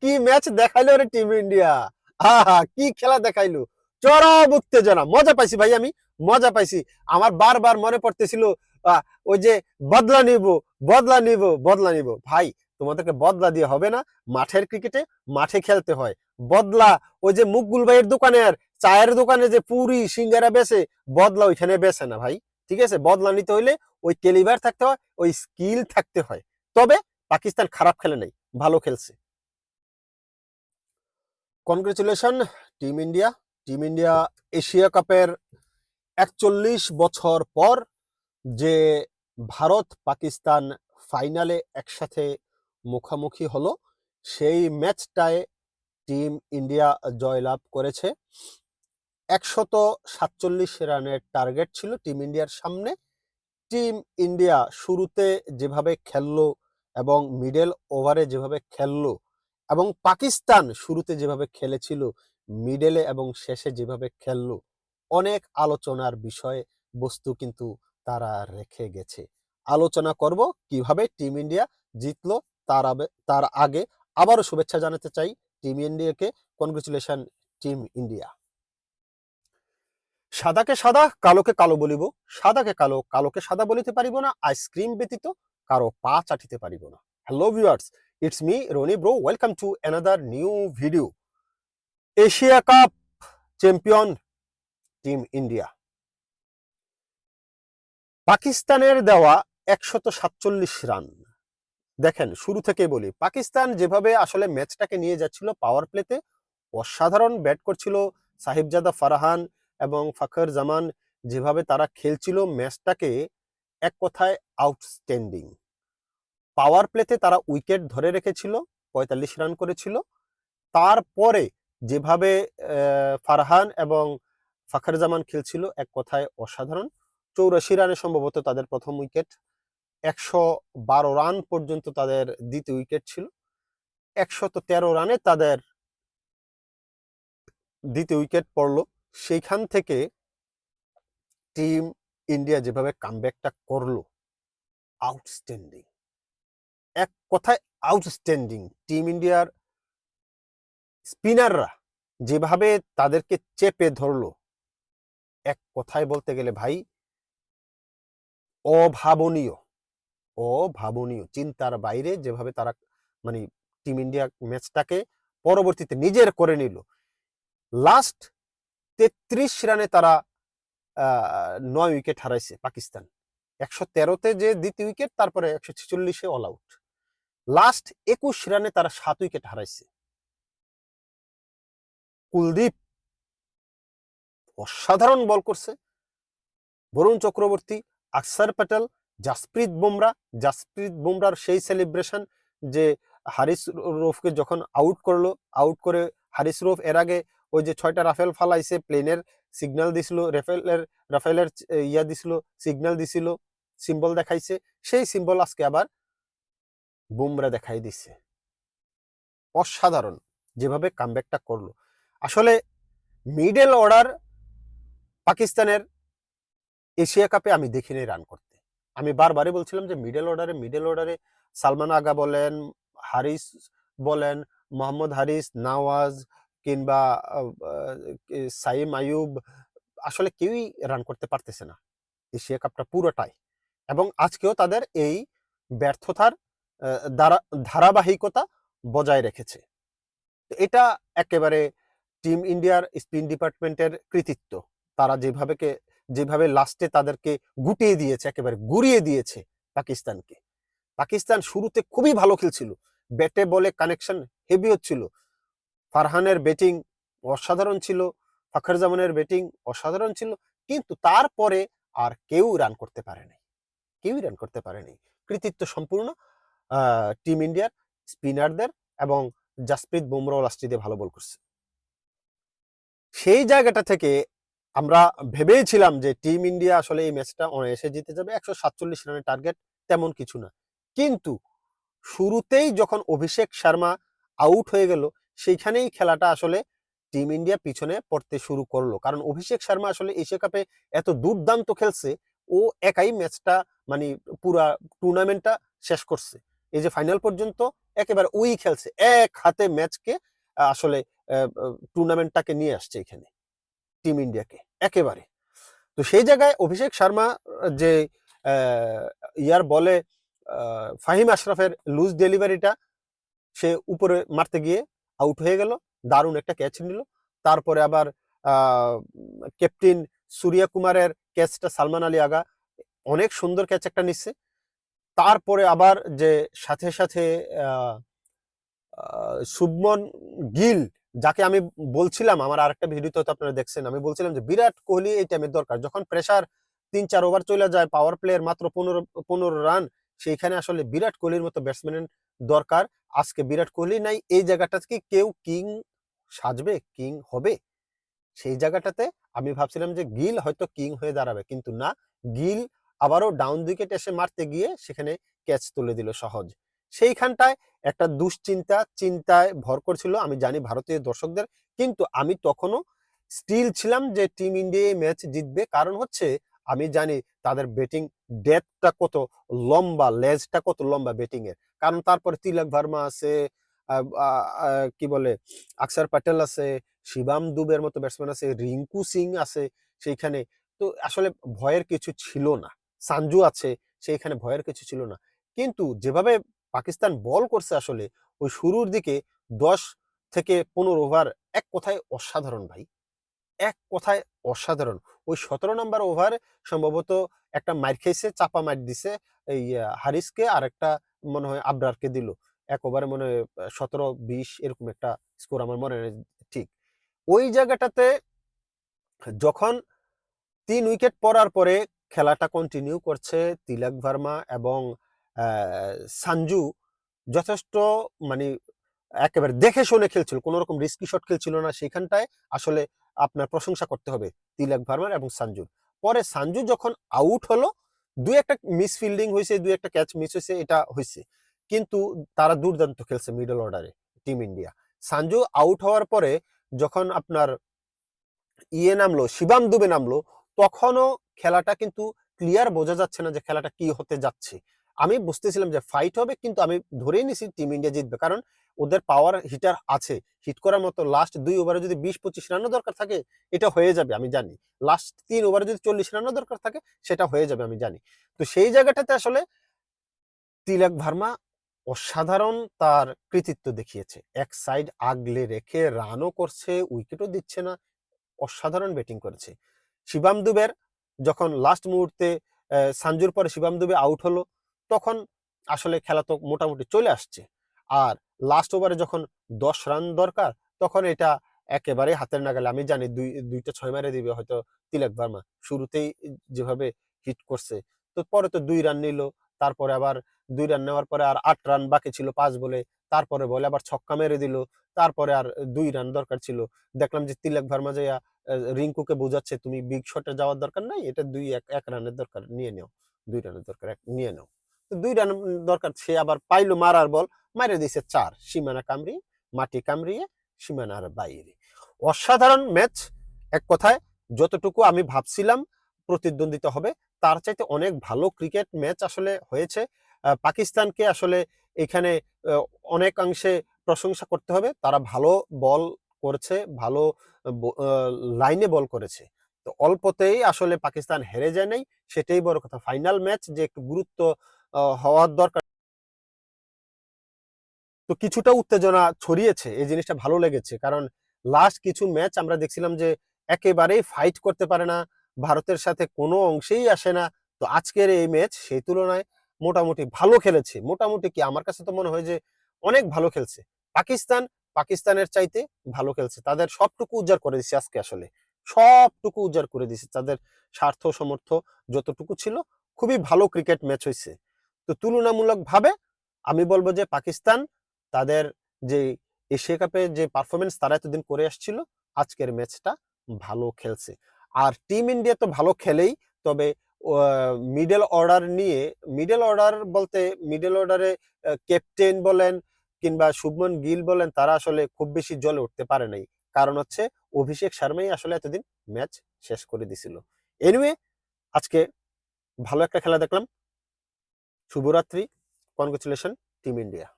কি ম্যাচ দেখাইলো রে টিম ইন্ডিয়া হা হা, কি খেলা দেখাইলো? চরম উত্তেজনা। মজা পাইছি ভাই আমি, মজা পাইছি। আমার বারবার মনে পড়তেছিল ওই যে বদলা নিব বদলা নিব বদলা নিব। ভাই, তোমাদেরকে বদলা দিয়ে হবে না। মাঠের ক্রিকেটে মাঠে খেলতে হয়। বদলা, ওই যে মুকগুল ভাইয়ের দোকানের চায়ের দোকানে যে পুরি, সিঙ্গারা বেচে, বদলা ওইখানে বেচে না ভাই। ঠিক আছে? বদলা নিতে হইলে ওই কেলিভার থাকতে হয়, ওই স্কিল থাকতে হয়। তবে পাকিস্তান খারাপ খেলে নাই। ভালো খেলছে। Congratulation team India team India Asia কাপের একচল্লিশ বছর পর যে ভারত পাকিস্তান ফাইনালে একসাথে মুখোমুখি হলো, সেই ম্যাচটায় টিম ইন্ডিয়া জয়লাভ করেছে। একশত সাতচল্লিশ রানের টার্গেট ছিল টিম ইন্ডিয়ার সামনে। টিম ইন্ডিয়া শুরুতে যেভাবে খেললো এবং মিডল ওভারে যেভাবে খেললো এবং পাকিস্তান শুরুতে যেভাবে খেলেছিল মিডলে এবং শেষে যেভাবে খেললো, অনেক আলোচনার বিষয় বস্তু কিন্তু তারা রেখে গেছে। আলোচনা করব কীভাবে টিম ইন্ডিয়া জিতলো তার তার আগে। আবারও শুভেচ্ছা জানাতে চাই টিম ইন্ডিয়াকে কনগ্রেচুলেশন টিম ইন্ডিয়া সাদাকে সাদা, কালোকে কালো বলিব। সাদাকে কালো, কালোকে সাদা বলিতে পারিব না। আইসক্রিম ব্যতীত কারও পা চাটিতে পারিব না। Hello viewers it's me Rony bro welcome to another new video Asia cup champion team India পাকিস্তানের দেওয়া একশত সাতচল্লিশ রান দেখেন, শুরু থেকে বলি, পাকিস্তান যেভাবে আসলে ম্যাচটাকে নিয়ে যাচ্ছিল পাওয়ার প্লেতে অসাধারণ ব্যাট করছিল সাহিবজাদা ফারহান এবং ফাখর জামান যেভাবে তারা খেলছিল ম্যাচটাকে এক কথায় আউটস্ট্যান্ডিং পাওয়ার প্লেতে তারা উইকেট ধরে রেখেছিল, পঁয়তাল্লিশ রান করেছিল। তারপরে যেভাবে ফারহান এবং ফাখর জামান খেলছিল, এক কথায় অসাধারণ। চৌরাশি রানে সম্ভবত তাদের প্রথম উইকেট একশো বারো রান পর্যন্ত তাদের দ্বিতীয় উইকেট ছিল। একশত তেরো রানে তাদের দ্বিতীয় উইকেট পড়ল। সেইখান থেকে টিম ইন্ডিয়া যেভাবে কামব্যাকটা করল আউটস্ট্যান্ডিং এক কথায় আউটস্ট্যান্ডিং টিম ইন্ডিয়ার স্পিনাররা যেভাবে তাদেরকে চেপে ধরলো, এক কথায় বলতে গেলে ভাই, অভাবনীয় অভাবনীয়। চিন্তার বাইরে যেভাবে তারা মানে টিম ইন্ডিয়া ম্যাচটাকে পরবর্তীতে নিজের করে নিল। লাস্ট তেত্রিশ রানে তারা নয় উইকেট হারাইছে পাকিস্তান। একশো তেরোতে যে দ্বিতীয় উইকেট, তারপরে একশো ছেচল্লিশে অল আউট লাস্ট একুশ রানে তারা সাত উইকেট হারাইছে। কুলদীপ অসাধারণ বল করছে। বরুণ চক্রবর্তী, আকসার প্যাটেল, জাসপ্রীত বুমরা, জাসপ্রীত বুমরার সেই সেলিব্রেশন যে হারিস রফকে যখন আউট করল আউট করে হারিস রফ এর আগে ওই যে ছয়টা রাফেল ফালাইছে প্লেনের সিগন্যাল দিছিল রেফেলের রাফেলের ইয়া দিছিল সিগন্যাল দিছিল সিম্বল দেখাইছে, সেই সিম্বল আজকে আবার বুমরা দেখাই দিছে। অসাধারণ যেভাবে কামব্যাকটা করল। আসলে মিডল অর্ডার পাকিস্তানের এশিয়া কাপে আমি দেখিনি রান করতে। আমি বারবারই বলছিলাম যে মিডল অর্ডারে মিডল অর্ডারে সালমান আগা বলেন, হারিস বলেন, মোহাম্মদ হারিস, নওয়াজ কিংবা সাইম আয়ুব আসলে কেউই রান করতে পারতেছে না। এশিয়া কাপটা পুরোটাই। এবং আজকেও তাদের এই ব্যর্থতার ধারাবাহিকতা বজায় রেখেছে। এটা একেবারে টিম ইন্ডিয়ার স্পিন ডিপার্টমেন্টের কৃতিত্ব। তারা যেভাবে যেভাবে লাস্টে তাদেরকে গুটিয়ে দিয়েছে, একেবারে গুড়িয়ে দিয়েছে পাকিস্তানকে। পাকিস্তান শুরুতে খুবই ভালো খেলছিল। ব্যাটে বলে কানেকশন হেভি হচ্ছিল। ফারহানের ব্যাটিং অসাধারণ ছিল, ফাখর জামানের ব্যাটিং অসাধারণ ছিল, কিন্তু তারপরে আর কেউ রান করতে পারেনি। কেউই রান করতে পারেনি। কৃতিত্ব সম্পূর্ণ টিম ইন্ডিয়ার স্পিনারদের এবং জাসপ্রীত বুমরাও লাস্টে দিয়ে ভালো বল করছে। সেই জায়গাটা থেকে আমরা ভেবেছিলাম যে টিম ইন্ডিয়া আসলে এই ম্যাচটা অনায়াসে জিতে যাবে, একশো সাতচল্লিশ রানের টার্গেট তেমন কিছু না। কিন্তু শুরুতেই যখন অভিষেক শর্মা আউট হয়ে গেল সেইখানেই খেলাটা আসলে টিম ইন্ডিয়া পিছনে পড়তে শুরু করল। কারণ অভিষেক শর্মা আসলে এশিয়া কাপে এত দুর্দান্ত খেলছে, ও একাই ম্যাচটা মানে পুরা টুর্নামেন্টটা শেষ করছে। এই যে ফাইনাল পর্যন্ত একেবারে উই খেলছে, এক হাতে ম্যাচকে আসলে টুর্নামেন্টটাকে নিয়ে আসছে এখানে টিম ইন্ডিয়াকে একেবারে। তো সেই জায়গায় অভিষেক শর্মা যে ইয়ার বলে ফাহিম আশরাফের লুজ ডেলিভারিটা সে উপরে মারতে গিয়ে আউট হয়ে গেল, দারুণ একটা ক্যাচ নিল। তারপরে আবার ক্যাপ্টেন সূর্যা কুমারের ক্যাচটা সালমান আলী আগা, অনেক সুন্দর ক্যাচ একটা নিচ্ছে। তারপরে আবার যে সাথে সাথে শুভমন গিল, যাকে আমি বলছিলাম, আমার আরেকটা ভিডিওতে হয়তো আপনারা দেখছেন, আমি বলছিলাম যে বিরাট কোহলি এই টাইমের দরকার। যখন প্রেসার তিন, চার ওভার চলে যায় পাওয়ার প্লেয়ার মাত্র পনেরো পনেরো রান সেইখানে আসলে বিরাট কোহলির মতো ব্যাটসম্যানের দরকার। আজকে বিরাট কোহলি নাই, এই জায়গাটা থেকে কেউ কিং সাজবে, কিং হবে। সেই জায়গাটাতে আমি ভাবছিলাম যে গিল হয়তো কিং হয়ে দাঁড়াবে, কিন্তু না, গিল আবারও ডাউন উইকেট এসে মারতে গিয়ে সেখানে ক্যাচ তুলে দিল সহজ। সেইখানটায় একটা দুশ্চিন্তা, চিন্তায় ভর করছিল, আমি জানি ভারতীয় দর্শকদের, কিন্তু আমি তখনও স্টিল ছিলাম যে টিম ইন্ডিয়া ম্যাচ জিতবে। কারণ হচ্ছে, আমি জানি তাদের ব্যাটিং ডেপথটা কত লম্বা, লেজটা কত লম্বা ব্যাটিং এর কারণ তারপরে তিলক ভার্মা আছে কি বলে, আকসার প্যাটেল আছে, শিবাম দুবের মতো ব্যাটসম্যান আছে, রিঙ্কু সিং আছে সেইখানে। তো আসলে ভয়ের কিছু ছিল না। সানজু আছে, সেইখানে ভয়ের কিছু ছিল না। কিন্তু যেভাবে পাকিস্তান বল করছে আসলে, ওই শুরুর দিকে দশ থেকে পনেরো ওভার এক কথায় অসাধারণ ভাই। এক কথায় অসাধারণ। ওই সতেরো নম্বর ওভার সম্ভবত একটা মার খেয়েছে চাপা মার দিছে, এই হারিসকে আর একটা মনে হয় আবরারকে দিল। এক ওভারে মনে হয় সতেরো, বিশ এরকম একটা স্কোর আমার মনে হয় ঠিক। ওই জায়গাটাতে যখন তিন উইকেট পড়ার পরে খেলাটা কন্টিনিউ করছে তিলক ভার্মা এবং সানজু যথেষ্ট মানে একেবারে দেখে শুনে খেলছিল কোনো রকম রিস্কি শট খেলছিল না সেখানটায় আসলে আপনার প্রশংসা করতে হবে তিলক ভার্মার এবং সানজুর পরে সানজু যখন আউট হলো, দু একটা মিস ফিল্ডিং হয়েছে দুই একটা ক্যাচ মিস হয়েছে, এটা হয়েছে। কিন্তু তারা দুর্দান্ত খেলছে মিডল অর্ডারে টিম ইন্ডিয়া সানজু আউট হওয়ার পরে যখন আপনার ইয়ে নামলো, শিবাম দুবে নামলো, তখনও খেলাটা কিন্তু ক্লিয়ার বোঝা যাচ্ছে না যে খেলাটা কি হতে যাচ্ছে। আমি বুঝতেছিলাম যে ফাইট হবে কিন্তু আমি ধরেই নিছি টিম ইন্ডিয়া জিতবে। কারণ ওদের পাওয়ার হিটার আছে। হিট করার মতো লাস্ট দুই ওভারে যদি বিশ পঁচিশ রানও দরকার থাকে এটা হয়ে যাবে আমি জানি। লাস্ট তিন ওভারে যদি চল্লিশ রানও দরকার থাকে সেটা হয়ে যাবে আমি জানি। তো সেই জায়গাটাতে আসলে তিলক ভার্মা অসাধারণ তার কৃতিত্ব দেখিয়েছে। এক সাইড আগলে রেখে রানও করছে উইকেটও দিচ্ছে না অসাধারণ ব্যাটিং করেছে। শিবাম দুবের যখন লাস্ট মুহূর্তে আহ, সানজুর পরে শিবাম দুবে আউট হলো তখন আসলে খেলা তো মোটামুটি চলে আসছে। আর লাস্ট ওভারে যখন দশ রান দরকার, তখন এটা একেবারে হাতের নাগালে। আমি জানি দুই, দুইটা ছয় মারে দিবে হয়তো তিলক ভার্মা। শুরুতেই যেভাবে হিট করছে। তো পরে তো দুই রান নিল, তারপরে আবার দুই রান নেওয়ার পরে আর আট রান বাকি ছিল পাঁচ বলে। তারপরে বলে আবার ছক্কা মেরে দিল। তারপরে আর দুই রান দরকার ছিল। দেখলাম যে তিলক ভার্মা যাইয়া রিঙ্কুকে বোঝাচ্ছে, তুমি বিগ শটে যাওয়ার দরকার নাই, এটা দুই এক এক রানের দরকার, নিয়ে নাও। দুই রানের দরকার, এক, নিয়ে নাও। দুই রান দরকার। সে আবার পাইলো মারার বল মারে দিছে চার। সীমানা কামড়িয়ে মাটি কামড়িয়ে সীমানার বাইরে। অসাধারণ ম্যাচ। এক কথায়, যতটুকু আমি ভাবছিলাম প্রতিদ্বন্দ্বিতা হবে, তার চাইতে অনেক ভালো ক্রিকেট ম্যাচ আসলে হয়েছে। পাকিস্তানকে আসলে এখানে অনেকাংশে প্রশংসা করতে হবে। তারা ভালো বল করেছে, ভালো লাইনে বল করেছে। তো অল্পতেই আসলে পাকিস্তান হেরে যায় নাই। সেটাই বড় কথা। ফাইনাল ম্যাচ যে একটু গুরুত্ব হওয়ার দরকার। তো কিছুটা উত্তেজনা ছড়িয়েছে, এই জিনিসটা ভালো লেগেছে। কারণ লাস্ট কিছু ম্যাচ আমরা দেখছিলাম যে একেবারেই ফাইট করতে পারে না, ভারতের সাথে কোনো অংশেই আসে না। তো আজকের এই ম্যাচ সেই তুলনায় মোটামুটি ভালো খেলেছে। মোটামুটি কি আমার কাছে তো মনে হয় যে অনেক ভালো খেলছে। পাকিস্তান, পাকিস্তানের চাইতে ভালো খেলছে। তাদের সবটুকু উজাড় করে দিচ্ছে আজকে আসলে। সবটুকু উজাড় করে দিচ্ছে তাদের স্বার্থ সমর্থ যতটুকু ছিল, খুবই ভালো ক্রিকেট ম্যাচ হয়েছে তো তুলনামূলক ভাবে আমি বলব যে পাকিস্তান তাদের যে এশিয়া কাপে যে পারফরমেন্স তারা এতদিন করে আসছিল, আজকের ম্যাচটা ভালো খেলছে। আর টিম ইন্ডিয়া তো ভালো খেলেই, তবে মিডল অর্ডার নিয়ে মিডল অর্ডার বলতে মিডল অর্ডারে ক্যাপ্টেন বলেন কিংবা শুভমন গিল বলেন, তারা আসলে খুব বেশি জলে উঠতে পারে নাই। কারণ হচ্ছে অভিষেক শর্মাই আসলে এতদিন ম্যাচ শেষ করে দিছিল। এনিওয়ে আজকে ভালো একটা খেলা দেখলাম। শুভরাত্রি কনগ্রেচুলেশন টিম ইন্ডিয়া